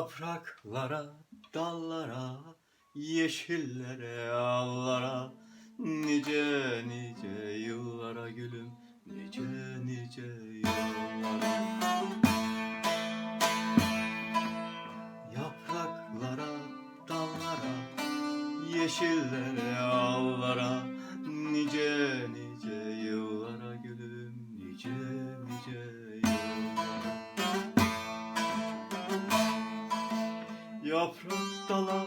Yapraklara, dallara, yeşillere, allara Nice nice yıllara gülüm, nice nice yıllara. Yapraklara, dallara, yeşillere, allara Yaprak dala,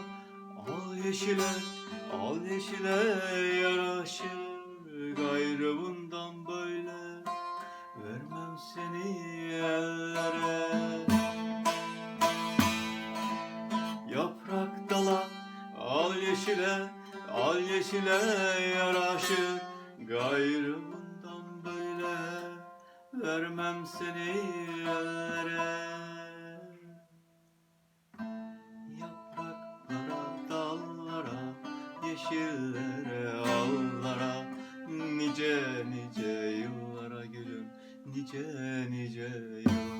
al yeşile, al yeşile yaraşır Gayrı bundan böyle, vermem seni ellere. Yaprak dala, al yeşile, al yeşile yaraşır Gayrı bundan böyle, vermem seni ellere yeşillere, allara Nice nice yıllara gülüm, nice nice yıllara